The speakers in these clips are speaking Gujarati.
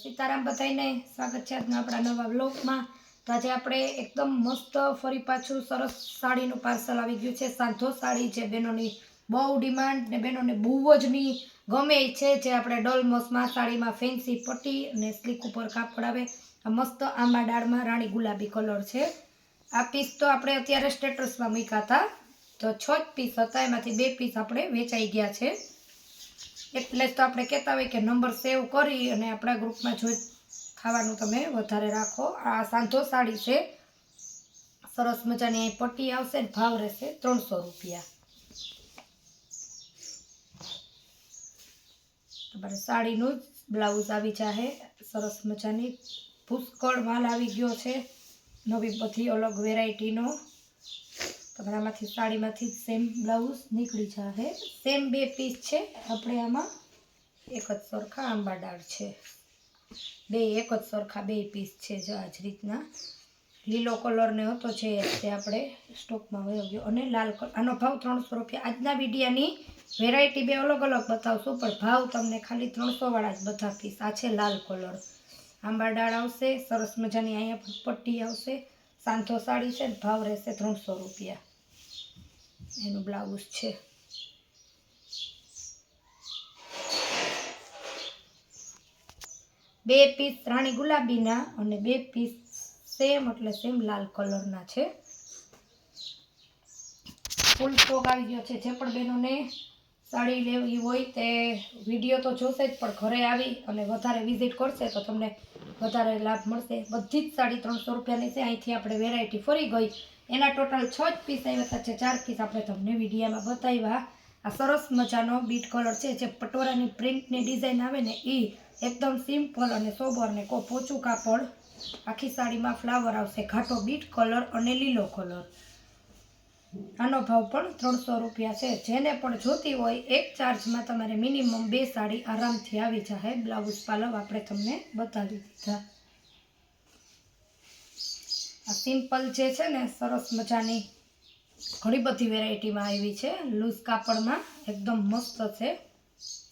સીતારામ બધાઈને સ્વાગત છે આજના આપણા નવા બ્લોગમાં તો આજે આપણે એકદમ મસ્ત ફરી પાછું સરસ સાડીનું પાર્સલ આવી ગયું છે. સાંધો સાડી છે બહેનોની બહુ ડિમાન્ડ ને બહેનોને બહુ જ ની ગમે છે, જે આપણે ડોલમોસમાં સાડીમાં ફેન્સી પટ્ટી અને સ્લીક ઉપર કાપડ આવે. આ મસ્ત આંબા ડાળમાં રાણી ગુલાબી કલર છે. આ પીસ તો આપણે અત્યારે સ્ટેટસમાં મૂક્યા હતા. તો છ જ પીસ હતા. એમાંથી બે પીસ આપણે વેચાઈ ગયા છે. એટલે જ તો આપણે કહેતા હોય કે નંબર સેવ કરી અને આપણા ગ્રુપમાં જોઈ ખાવાનું તમે વધારે રાખો. આ સાંધો સાડી છે. સરસ મજાની અહીં પટ્ટી આવશે ને ભાવ રહેશે ત્રણસો રૂપિયા. તમારે સાડીનું જ બ્લાઉઝ આવી જાહે. સરસ મજાની પુષ્કળ માલ આવી ગયો છે. નવી બધી અલગ વેરાયટીનો તમારામાંથી સાડીમાંથી જ સેમ બ્લાઉઝ નીકળી જશે સેમ બે પીસ છે. આપણે આમાં એક જ સરખા આંબાડાળ છે. બે, એક જ સરખા બે પીસ છે જો આ જ રીતના. લીલો કલરને હતો છે તે આપણે સ્ટોકમાં વયો ગયો અને લાલ કલર આનો ભાવ ત્રણસો રૂપિયા. આજના વિડીયાની વેરાયટી બે અલગ અલગ બતાવશું, પણ ભાવ તમને ખાલી ત્રણસોવાળા જ બધા પીસ આ છે લાલ કલર આંબા ડાળ આવશે, સરસ મજાની અહીંયા પટ્ટી આવશે. સાંધો સાડી છે ભાવ રહેશે ત્રણસો રૂપિયા. એનું બ્લાઉઝ છે. બે પીસ રાણી ગુલાબીના અને બે પીસ સેમ એટલે સેમ લાલ કલરના છે. ફૂલ સ્ટોક આવી ગયો છે. જે પણ બહેનોને સાડી લેવી હોય તે વીડિયો તો જોશે જ, પણ ઘરે આવી અને વધારે વિઝિટ કરશે તો તમને વધારે લાભ મળશે. બધી જ સાડી ત્રણસો રૂપિયાની છે. અહીંથી આપણે વેરાયટી ફરી ગઈ. એના ટોટલ છ જ પીસ આવ્યા હતા છે ચાર પીસ આપણે તમને વિડીયામાં બતાવ્યા. આ સરસ મજાનો બીટ કલર છે, જે પટોરાની પ્રિન્ટની ડિઝાઇન આવે ને એ એકદમ સિમ્પલ અને સોબર ને કો પોચું કાપડ. આખી સાડીમાં ફ્લાવર આવશે, ઘાટો બીટ કલર અને લીલો કલર. આનો ભાવ પણ ત્રણસો રૂપિયા છે. જેને પણ જોતી હોય, એક ચાર્જમાં તમારે મિનિમમ બે સાડી આરામથી આવી જાય બ્લાઉઝ પાલવ આપણે તમને બતાવી દીધા. આ સિમ્પલ જે છે ને, સરસ મજાની ઘણી બધી વેરાયટીમાં આવી છે. લૂઝ કાપડમાં એકદમ મસ્ત છે.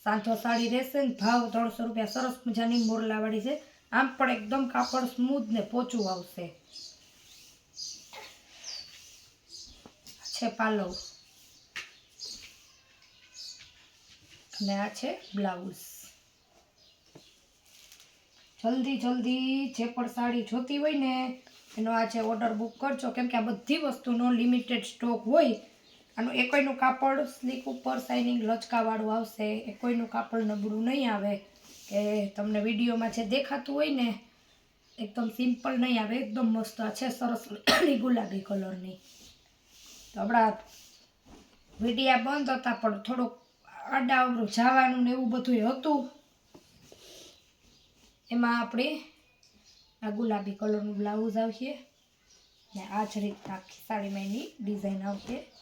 સાંથો સાડી રહેશે ને, ભાવ ત્રણસો રૂપિયા, સરસ મજાની મોરલાવાળી છે. આમ પણ એકદમ કાપડ સ્મૂથ ને પોચું આવશે. છે પાલવ. અને આ છે બ્લાઉઝ. જલ્દી જલ્દી જે પણ સાડી જોતી હોય ને એનો આજે ઓર્ડર બુક કરજો, કેમ કે આ બધી વસ્તુનો લિમિટેડ સ્ટોક હોય આનું એકોઈનું કાપડ સ્લીક ઉપર શાઇનિંગ લચકાવાળું આવશે એકોઈનું કાપડ નબળું નહીં આવે કે તમને વિડીયોમાં જે દેખાતું હોય ને, એકદમ સિમ્પલ નહીં આવે, એકદમ મસ્ત આ છે, સરસ ગુલાબી કલરની તો આપણા વિડીયા બંધ હતા, પણ થોડુંક આડાવડું જવાનું ને એવું બધું હતું. એમાં આપણે આ ગુલાબી કલરનું બ્લાઉઝ આવશે. ને આ જ રીતના આખી સાડીમાં એની ડિઝાઇન આવશે.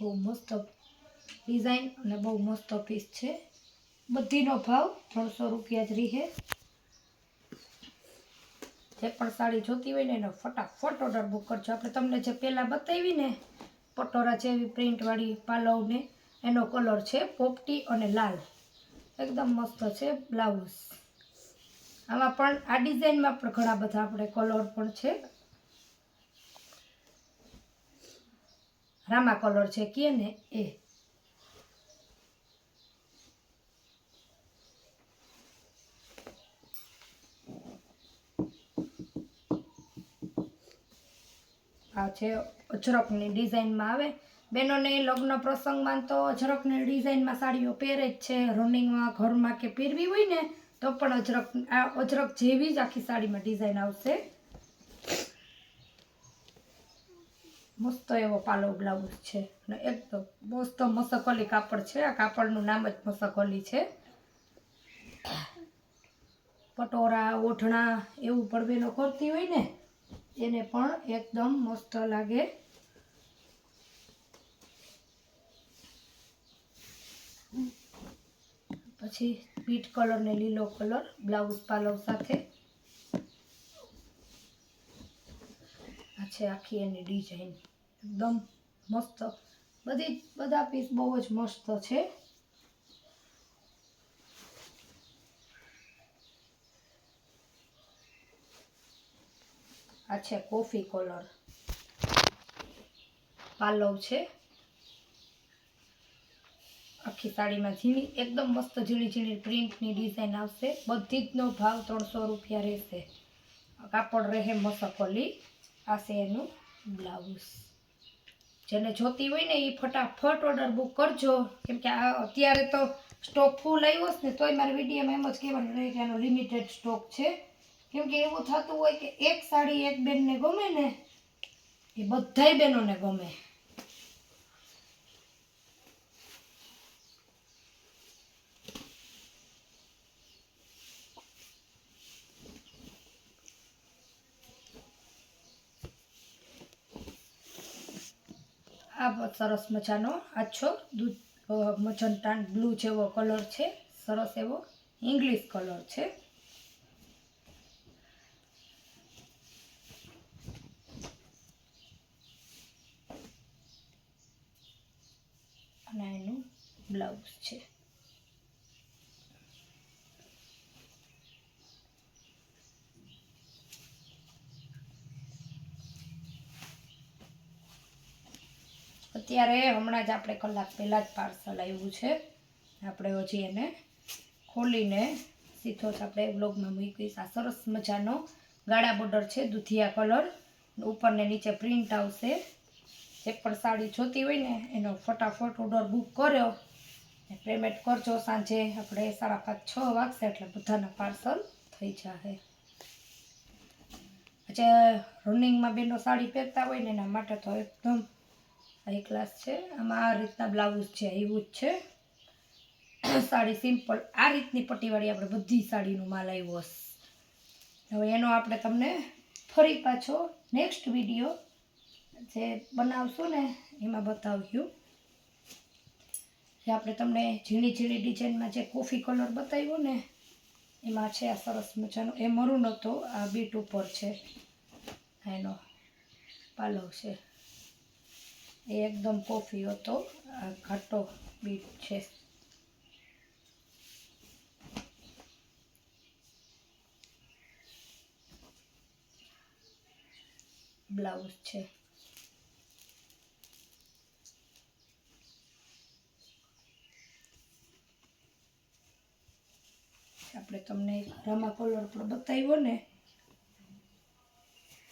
બહુ મસ્ત ડિઝાઇન અને બહુ મસ્ત પીસ છે. બધીનો ભાવ ત્રણસો રૂપિયા જ રહે. જે પણ સાડી જોતી હોય ને એનો ફટાફટ ઓર્ડર બુક કરજો. આપણે તમને જે પહેલાં બતાવી ને, પટોરા જેવી પ્રિન્ટવાળી પાલવને, એનો કલર છે પોપટી અને લાલ. એકદમ મસ્ત છે બ્લાઉઝ. આમાં પણ આ ડિઝાઇનમાં પણ ઘણા બધા આપણે કલર પણ છે. રામા કલર છે કે ને એ. આ છે અજરકની ડિઝાઇનમાં આવે. બહેનોને લગ્ન પ્રસંગમાં તો અજરકની ડિઝાઇનમાં સાડીઓ પહેરે જ છે. રનિંગમાં, ઘરમાં કે પહેરવી હોય ને તો પણ અજરક આ અજરક જેવી જ આખી સાડીમાં ડિઝાઇન આવશે. મસ્ત એવો પાલો બ્લાઉઝ છે. અને એકદમ મસ્ત મસકલી કાપડ છે. આ કાપડનું નામ જ મસકલી છે. પટોરા ઓઢણા એવું પણ બેનો કરતી હોય ને, એને પણ એકદમ મસ્ત લાગે. પછી બીટ કલર ને લીલો કલર, બ્લાઉઝ પાલવ સાથે. આ છે આખી એની ડિઝાઇન. એકદમ મસ્ત. બધી બધા પીસ બહુ જ મસ્ત છે. આ છે કોફી કલર. પાલવ છે. આખી સાડીમાં ઝીણી, એકદમ મસ્ત ઝીણી ઝીણી પ્રિન્ટની ડિઝાઇન આવશે. બધી જનો ભાવ ત્રણસો રૂપિયા રહેશે. કાપડ રહે મસકોલી આ એનું બ્લાઉઝ. જેને જોતી હોય ને એ ફટાફટ ઓર્ડર બુક કરજો. કેમ કે આ અત્યારે તો સ્ટોક ફૂલ આવ્યો છે ને, તોય મારી વિડીયોમાં એમ જ કહેવાનું રહે કે એનો લિમિટેડ સ્ટોક છે. કેમ કે એવું થતું હોય કે એક સાડી એક બેનને ગમે ને, એ બધાય બહેનોને ગમે. આ સરસ મજાનો આછો દૂધ અ, બ્લુ જેવો કલર છે. સરસ એવો ઇંગ્લિશ કલર છે. અને એનું બ્લાઉઝ છે. અત્યારે હમણાં જ આપણે કલાક પહેલાં જ પાર્સલ આવ્યું છે. આપણે હજી એને ખોલીને સીધો જ આપણે બ્લોગમાં મૂકીશ આ સરસ મજાનો ગાળા બોર્ડર છે, દૂધિયા કલર ઉપર ને નીચે પ્રિન્ટ આવશે. જે પણ સાડી જોતી હોય ને, એનો ફટાફટ ઓર્ડર બુક કર્યો. પેમેન્ટ કરજો સાંજે. આપણે સાડા પાંચ છ વાગશે એટલે બધાના પાર્સલ થઈ જશે જે રનિંગમાં બેનો સાડી પહેરતા હોય ને, એના માટે તો એકદમ હાઈ ક્લાસ છે. આમાં આ રીતના બ્લાઉઝ છે એવું જ છે. સાડી સિમ્પલ. આ રીતની પટ્ટીવાળી આપણે બધી સાડીનું માલ આવ્યો હવે એનો આપણે તમને ફરી પાછો નેક્સ્ટ વીડિયો જે બનાવશું ને, એમાં બતાવ્યું જે આપણે તમને ઝીણી ઝીણી ડિઝાઇનમાં જે કોફી કલર બતાવ્યો ને, એમાં છે આ સરસ મજાનો. એ મરૂન હતો, આ બીટ ઉપર છે. એનો પાલવ છે. એ એકદમ કોફી હતો. આ ઘાટો બીટ છે. બ્લાઉઝ છે. આપણે તમને રમા કલર પણ બતાવ્યો ને,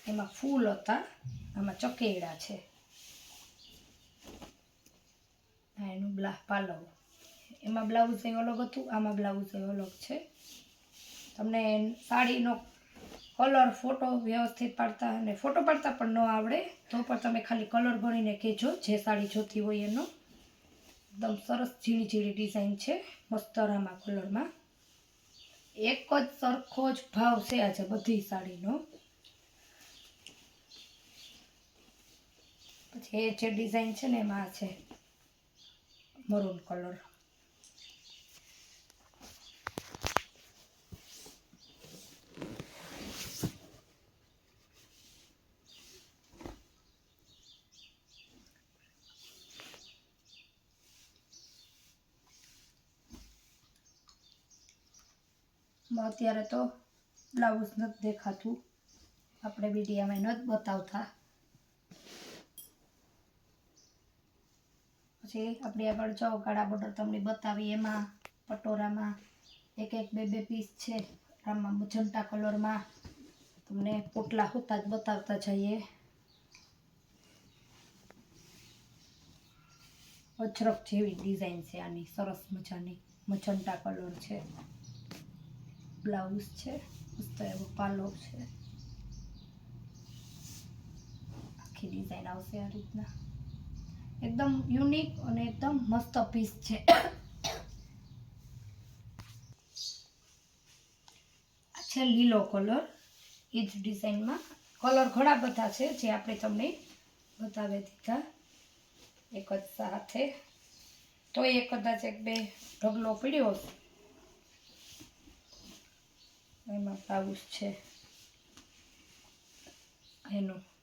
એમાં ફૂલ હતા, આમાં ચકેડા છે આ એનું બ્લા પાલવ એમાં બ્લાઉઝ અલગ હતું આમાં બ્લાઉઝ અલગ છે તમને સાડીનો કલર ફોટો વ્યવસ્થિત પાડતા અને ફોટો પાડતા પણ ન આવડે તો પણ તમે ખાલી કલર ગણીને કહેજો જે સાડી જોતી હોય એનો એકદમ સરસ ઝીણી ઝીણી ડિઝાઇન છે મસ્તરામાં કલરમાં એક જ સરખો જ ભાવ છે આજે બધી સાડીનો પછી એ જે ડિઝાઇન છે ને એમાં છે મરૂન કલર અત્યારે તો બ્લાઉઝ નથી દેખાતું આપણે વિડીયામાં નથી બતાવતા પછી આપણે આગળ જાઓ કાળા બોર્ડર તમને બતાવી. એમાં પટોરામાં એક એક બે બે પીસ છે. આમાં મજંટા કલરમાં તમને પોટલા હોતા જ બતાવતા જઈએ. અચરક જેવી ડિઝાઇન છે આની. સરસ મજાની મજંટા કલર છે. બ્લાઉઝ છે. મસ્ત એવો પાલો છે. આખી ડિઝાઇન આવશે આ રીતના. એકદમ યુનિક અને એકદમ મસ્ત પીસ છે. આ છે લીલો કલર. એ જ ડિઝાઇનમાં. કલર ઘણા બધા છે, જે આપણે તમને બતાવી દીધા. એક જ સાથે. તો એ કદાચ એક બે ઢગલો પડ્યો હશે. એમાં બ્લાઉઝ છે. એનું.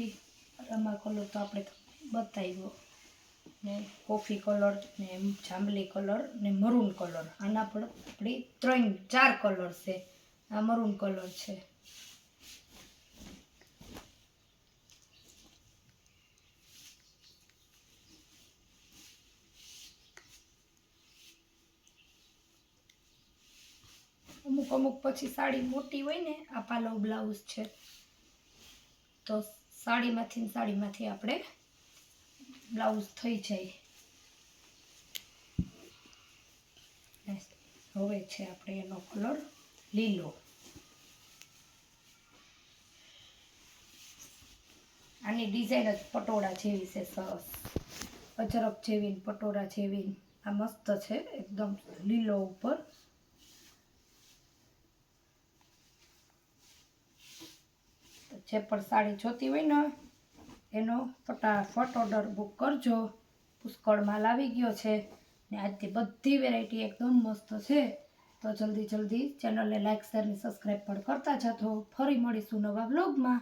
પછી રમા કલર તો આપણે બતાવ્યો. ને કોફી કલર ને જાંબલી કલર ને મરૂન કલર આના પણ આપણી ત્રણ, ચાર કલર છે. આ મરૂન કલર છે. અમુક અમુક પછી સાડી મોટી હોય ને, આ પાલવ બ્લાઉઝ છે. તો સાડીમાંથી સાડીમાંથી આપણે બ્લાઉઝ થઈ જાય. હવે છે આપણે એનો કલર લીલો. આની ડિઝાઇન જ પટોળા જેવી છે, સરસ. અજરક જેવી પટોળા જેવી આ મસ્ત છે, એકદમ લીલો ઉપર. જે પણ સાડી જોતી હોય ને, એનો ફટાફટ ઓર્ડર બુક કરજો. પુષ્કળ માલ આવી ગયો છે ને આજથી બધી વેરાયટી એકદમ મસ્ત છે. તો જલ્દી જલ્દી ચેનલને લાઇક શેર ને સબસ્ક્રાઈબ પણ કરતા જતો ફરી મળીશું નવા બ્લોગમાં